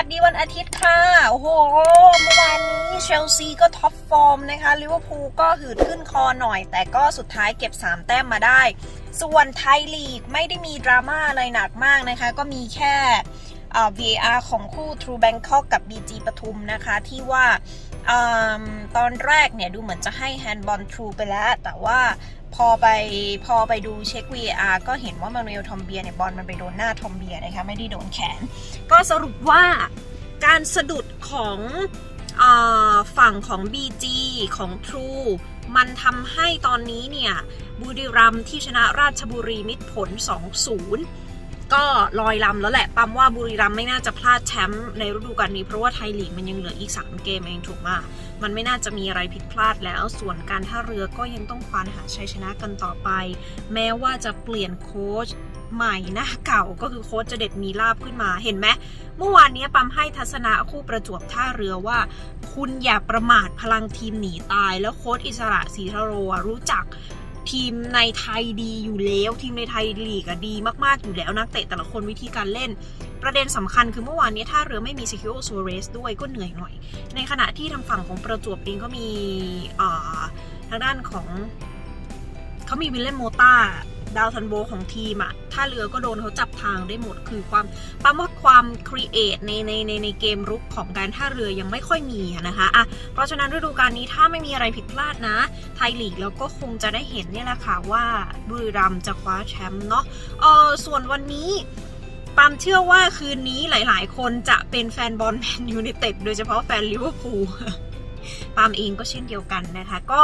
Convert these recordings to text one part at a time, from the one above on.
ัสดีวันอาทิตย์ค่ะ โอ้โห เมื่อวานนี้เชลซีก็ท็อปฟอร์มนะคะลิเวอร์พูลก็หืดขึ้นคอหน่อย แต่ก็สุดท้ายเก็บ 3 แต้มมาได้ ส่วนไทยลีกไม่ได้มีดราม่าอะไรหนักมากนะคะ ก็มีแค่เอ่อ VAR ของคู่ True Bangkok กับ BG ปทุมนะคะที่ว่า ตอนแรกเนี่ยดูเหมือนจะให้แฮนด์บอล True ไปแล้ว แต่ว่าพอไปพอไปดูเช็ค VAR ก็เห็นว่ามานูเอลทอมเบียเนี่ยบอลมันไปโดนหน้าทอมเบียนะคะไม่ได้โดนแขน ก็สรุปว่าการสะดุดของฝั่งของ BG ของ True มันทำให้ตอนนี้เนี่ยบุรีรัมย์ที่ชนะราชบุรีมิตรผล 2-0 ก็ลอยลำแล้วแหละปั๊มว่าบุรีรัมย์ไม่น่าจะพลาดแชมป์ในฤดูกาลนี้เพราะว่าไทยลีกมันยังเหลืออีก 3 เกมเองถูกมากมันไม่น่าจะมีอะไรผิดพลาดแล้ว ส่วนการท่าเรือก็ยังต้องควานหาชัยชนะกันต่อไป แม้ว่าจะเปลี่ยนโค้ชใหม่หน้าเก่าก็คือโค้ชจะเด็ดมีลาบขึ้นมาเห็นไหมเมื่อวานนี้ปั๊มให้ทัศนะคู่ประจวบท่าเรือว่า คุณอย่าประมาทพลังทีมหนีตาย แล้วโค้ชอิสระศรีทโรอะรู้จัก ทีมในไทยดีอยู่แล้ว ทีมในไทยลีกดีมากๆอยู่แล้วนักเตะแต่ละคนวิธีการเล่น ประเด็นสำคัญคือเมื่อวานนี้ถ้าเรือไม่มีซิคิโอซัวเรสด้วยก็เหนื่อยหน่อย ในขณะที่ทางฝั่งของประจวบเองก็มีทางด้านของเขามีวิลเลนโมตาดาวทันโบของทีมอะ ท่าเรือก็โดนเขาจับทางได้หมดคือความปั๊มว่าความครีเอทในในในในเกมรุกของการท่าเรือยังไม่ค่อยมีนะคะอะเพราะฉะนั้นฤดูกาลนี้ถ้าไม่มีอะไรผิดพลาดนะ ไทยลีกเราก็คงจะได้เห็นเนี่ยแหละค่ะว่าบุรีรัมจะคว้าแชมป์เนาะเออส่วนวันนี้ปามเชื่อว่าคืนนี้หลาย ๆ คนจะเป็นแฟนบอลแมนยูไนเต็ดโดยเฉพาะแฟนลิเวอร์พูล ปาล์มเองก็เช่นเดียวกันนะคะ ก็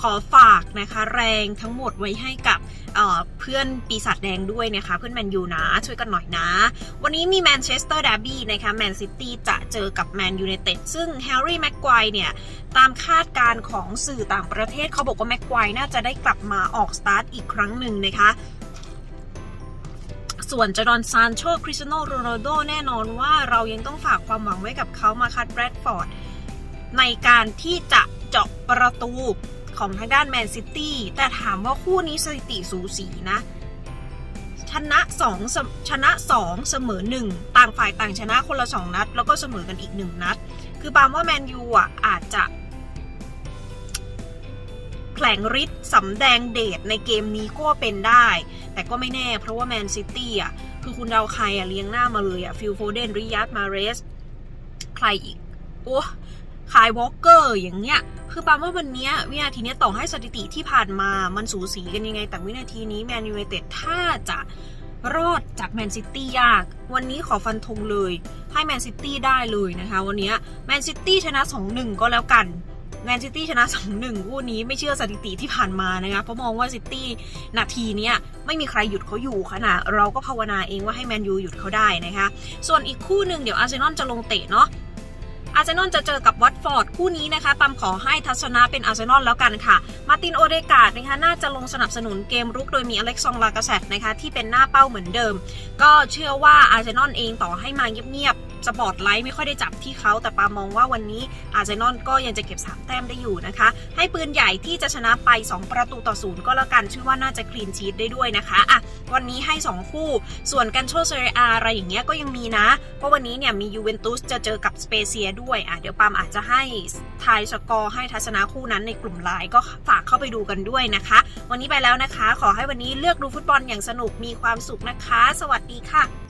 ขอฝากนะคะแรงทั้งหมดไว้ให้กับเเพื่อนปีศาจแดงด้วยนะคะ เพื่อนแมนยูนะช่วยกันหน่อยนะ วันนี้มีแมนเชสเตอร์ด r ร์บี้นะคะแมนซิตี้จะเจอกับแมนยูไนเต็ดซึ่งแฮร์รี่แม็กควายเนี่ยตามคาดการณ์ของสื่อต่างประเทศเขาบอกว่าแม็กควายน่าจะได้กลับมาออกสตาร์ทอีกครั้งหนึ่งนะคะส่วนจดอนซานโชคริสโนโรนัลโดแน่นอนว่าเรายังต้องฝากความหวังไว้กับเขามาคัดแบรดฟอร์ด ในการที่จะเจาะประตูของทางด้านแมนซิตี้แต่ถามว่าคู่นี้สถิติสูสีนะ ชนะ2เสมชนะ2เสมอ 1 ต่างฝ่ายต่างชนะคนละ 2 นัด แล้วก็เสมอกันอีก 1 นัด คือปามว่าแมนยูอะอาจจะแผลงฤทธิ์สำแดงเดชในเกมนี้ก็เป็นได้ แต่ก็ไม่แน่เพราะว่าแมนซิตี้อะคือคุณเดาใครอะเลี้ยงหน้ามาเลยอะฟิลโฟเดนริยัตมาเรส ใครอีก โอ้ คายวอล์กเกอร์อย่างเงี้ยคือปามว่าวันนี้วินาทีนี้ต่อให้สถิติที่ผ่านมามันสูสีกันยังไง แต่วินาทีนี้แมนยูไนเต็ดถ้าจะรอดจากแมนซิตี้ยาก วันนี้ขอฟันธงเลย ให้แมนซิตี้ได้เลยนะคะ วันนี้แมนซิตี้ชนะ 2-1 ก็แล้วกันแมนซิตี้ชนะ 2-1คู่นี้ไม่เชื่อสถิติที่ผ่านมานะคะเพราะมองว่าซิตี้นาทีเนี้ยไม่มีใครหยุดเขาอยู่ขนาดเราก็ภาวนาเองว่าให้แมนยูหยุดเขาได้นะคะ ส่วนอีกคู่หนึ่งเดี๋ยวอาร์เซนอลจะลงเตะเนาะ อาร์เซนอลจะเจอกับวัตฟอร์ดคู่นี้นะคะปัมขอให้ทัศนะเป็นอาร์เซนอลแล้วกันค่ะ มาร์ตินโอเดกาดนะคะน่าจะลงสนับสนุนเกมรุกโดยมีอเล็กซองลากาเซตนะคะที่เป็นหน้าเป้าเหมือนเดิม ก็เชื่อว่าอาร์เซนอลเองต่อให้มาเงียบๆสปอตไลท์ไม่ค่อยได้จับที่เขาแต่ปามองว่าวันนี้อาร์เซนอลก็ยังจะเก็บ 3 แต้มได้อยู่นะคะ ให้ปืนใหญ่ที่จะชนะไป 2 ประตูต่อศูนย์ก็แล้วกันชื่อว่าน่าจะคลีนชีตได้ด้วยนะคะอะวันนี้ให้ 2 คู่ ส่วนกันโชเซเรียอะไรอย่างเงี้ยก็ยังมีนะ เพราะวันนี้เนี่ยมียูเวนตุสจะเจอกับสเปเซียด้วยอะเดี๋ยวปามอาจจะให้ทายสกอร์ให้ทัศนะคู่นั้นในกลุ่มไลน์ก็ฝากเข้าไปดูกันด้วยนะคะ วันนี้ไปแล้วนะคะ ขอให้วันนี้เลือกดูฟุตบอลอย่างสนุกมีความสุขนะคะ สวัสดีค่ะ